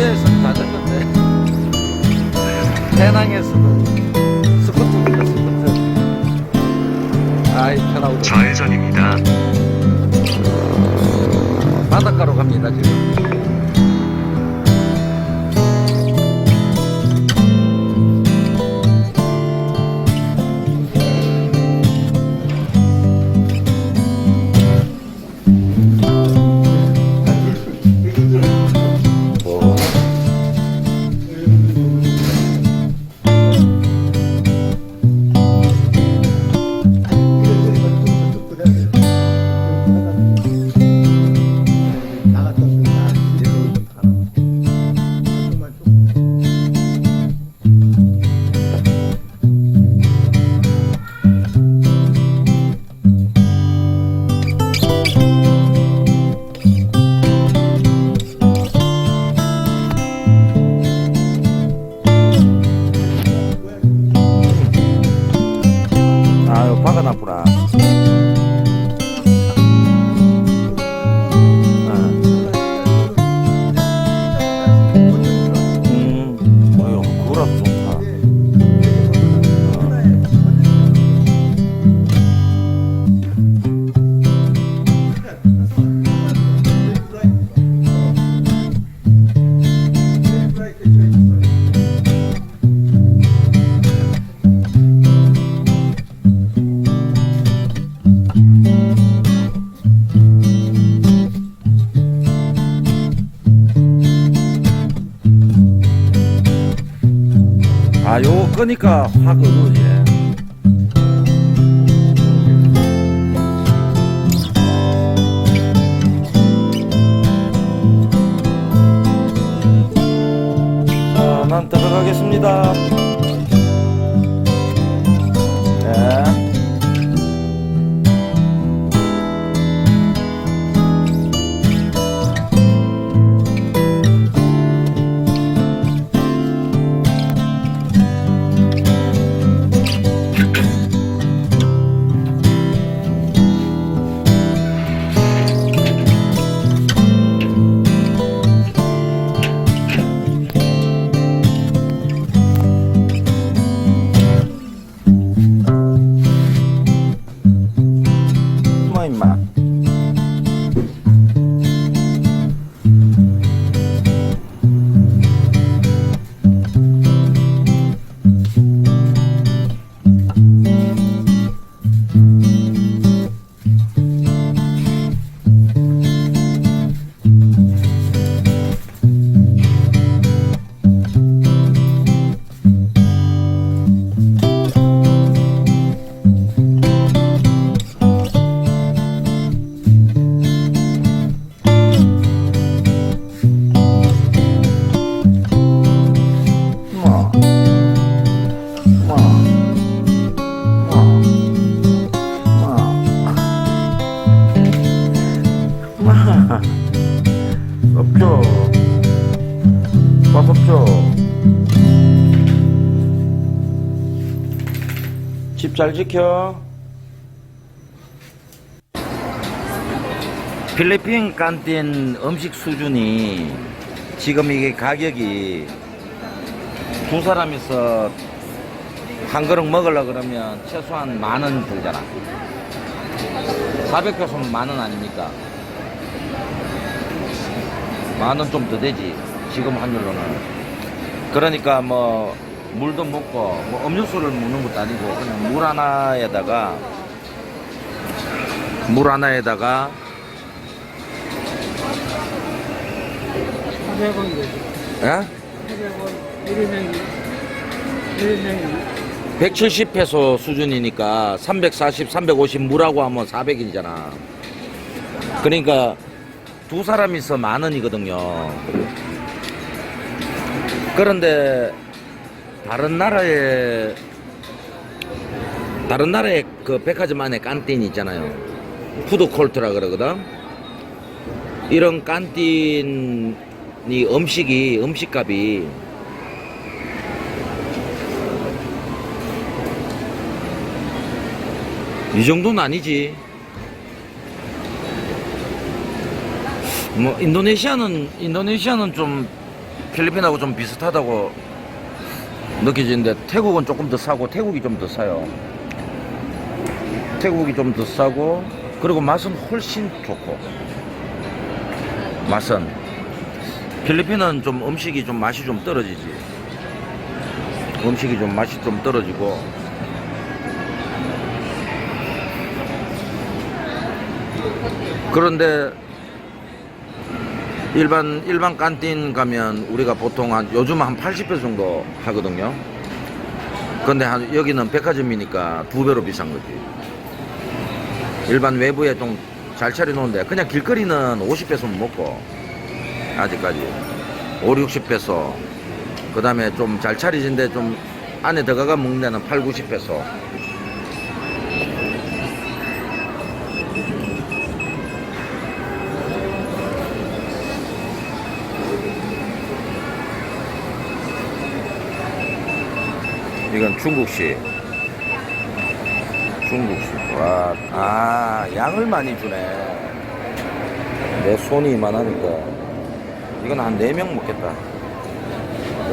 군대에서 가졌는데. 대낭에서도 스포트입니다 스포트 아이 편하고. 좌회전입니다. 바닷가로 갑니다 지금. 끄니까 확 어두 집 잘 지켜. 필리핀 깐틴 음식 수준이 지금 이게 가격이 두 사람이서 한 그릇 먹으려 그러면 최소한 만 원 들잖아. 400페소면 만 원 아닙니까? 만 원 좀 더 되지. 지금 환율로는. 그러니까 뭐 물도 먹고 뭐 음료수를 먹는 것도 아니고 그냥 물 하나에다가 물 하나에다가 400원 되지. 예? 400원. 1인당 1인당 170페소 수준이니까 340, 350 물하고 하면 400이잖아. 그러니까 두 사람이서 만 원이거든요. 그런데 다른 나라에 다른 나라의 그 백화점 안에 깐틴 있잖아요. 푸드콜트라 그러거든. 이런 깐틴이 음식이 음식값이 이 정도는 아니지. 뭐 인도네시아는 인도네시아는 좀 필리핀하고 좀 비슷하다고 느껴지는데 태국은 조금 더 싸고 태국이 좀 더 싸요. 태국이 좀 더 싸고 그리고 맛은 훨씬 좋고. 맛은. 필리핀은 좀 음식이 좀 맛이 좀 떨어지지. 음식이 좀 맛이 좀 떨어지고. 그런데 일반 일반 깐틴 가면 우리가 보통 한 요즘 한 80배 정도 하거든요. 근데 한 여기는 백화점이니까 두 배로 비싼 거지. 일반 외부에 좀 잘 차려놓은데 그냥 길거리는 50배소 먹고 아직까지 5, 60배소 그 다음에 좀 잘 차려진데 좀 안에 들어가 먹는 데는 8, 90배소 이건 중국식. 중국식 와, 아 양을 많이 주네. 내 손이 이만하니까. 이건 한 4명 먹겠다.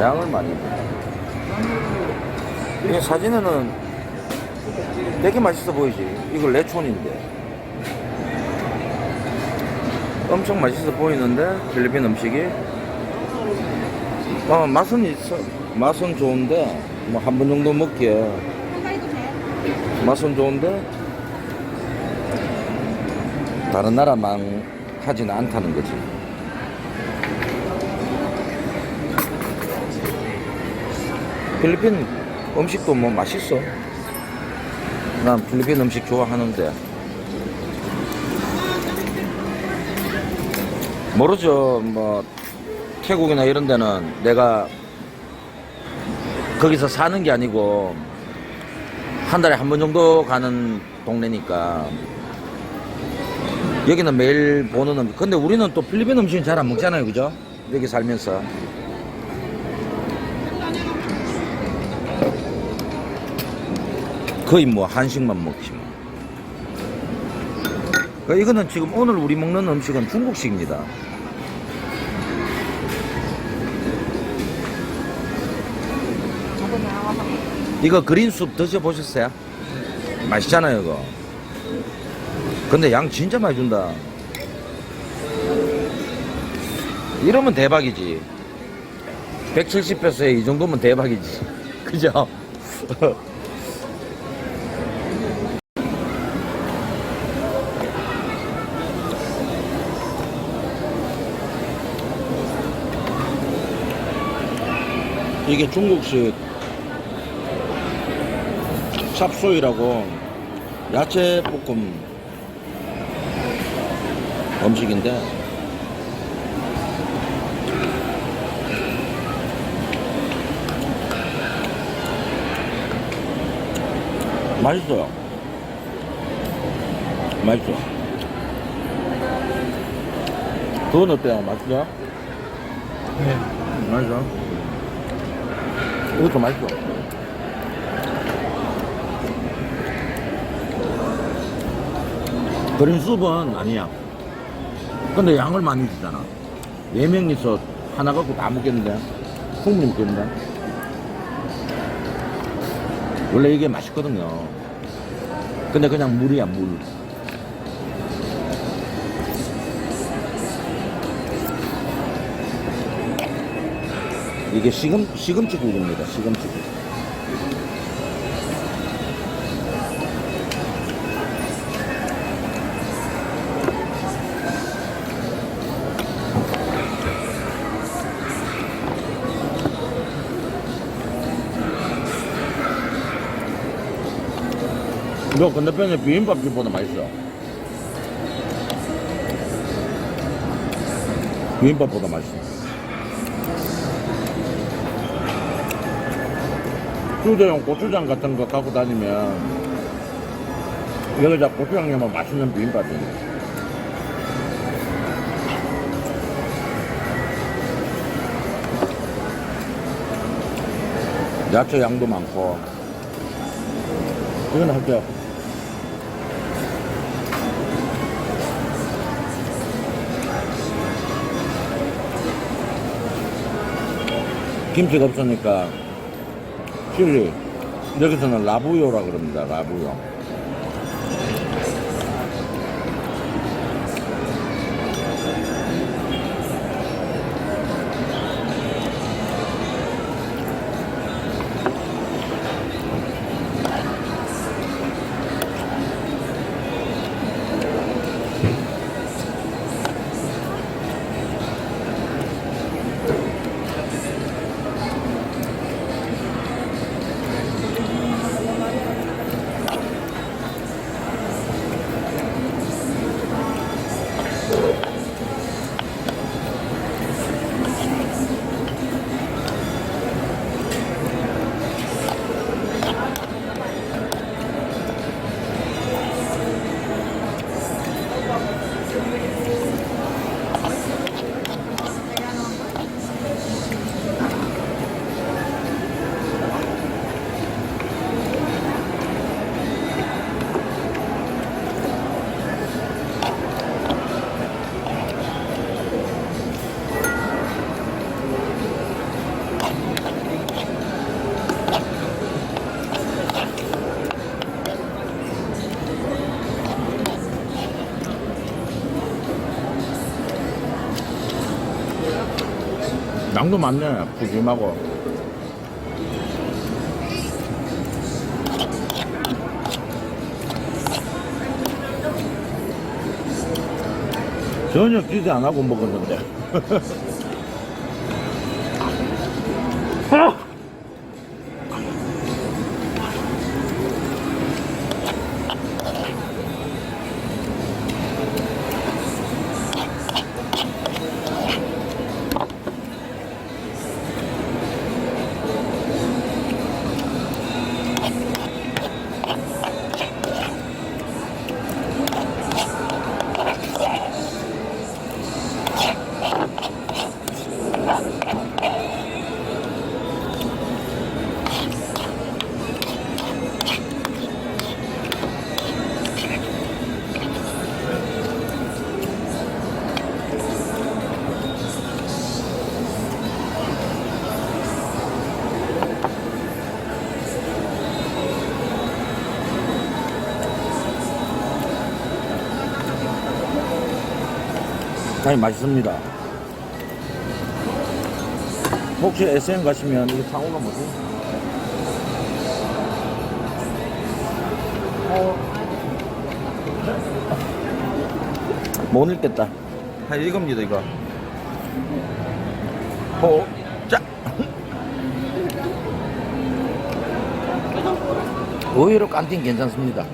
양을 많이 주네 이게 사진에는 되게 맛있어 보이지? 이거 레촌인데. 엄청 맛있어 보이는데? 필리핀 음식이? 어, 맛은 있어. 맛은 좋은데 뭐 한 번 정도 먹기에 맛은 좋은데 다른 나라만 하지는 않다는 거지. 필리핀 음식도 뭐 맛있어. 난 필리핀 음식 좋아하는데 모르죠. 뭐 태국이나 이런 데는 내가 거기서 사는 게 아니고 한 달에 한 번 정도 가는 동네니까 여기는 매일 보는 음식. 근데 우리는 또 필리핀 음식은 잘 안 먹잖아요. 그죠? 여기 살면서. 거의 뭐 한식만 먹지 뭐. 그러니까 이거는 지금 오늘 우리 먹는 음식은 중국식입니다 이거 그린숲 드셔보셨어요? 맛있잖아요 이거 근데 양 진짜 많이 준다 이러면 대박이지 170페소에 이 정도면 대박이지 그죠? 이게 중국식 찹소이라고 야채 볶음 음식인데 맛있어요. 맛있어. 그건 어때요? 맛있어요? 네. 맛있어. 이것도 맛있어. 그린 숲은 아니야. 근데 양을 많이 주잖아. 네 명이서 하나 갖고 다 먹겠는데? 충분히 먹겠는데? 원래 이게 맛있거든요. 근데 그냥 물이야, 물. 이게 시금, 시금치 국입니다, 시금치 국. 너 건너편에 비빔밥집보다 맛있어. 비빔밥보다 맛있어. 수저용 고추장 같은 거 갖고 다니면 여기다 고추장 넣으면 맛있는 비빔밥이네. 야채 양도 많고 이건 할게요. 김치가 없으니까 칠리. 여기서는 라부요라 그럽니다 라부요 양도 많네. 푸짐하고. 전혀 기대 안 하고 먹었는데. 아니 맛있습니다. 혹시 SM 가시면 이 상호가 뭐지? 못 읽겠다. 아, 이겁니다 이거. 호, 자. 의외로 깐팅 괜찮습니다.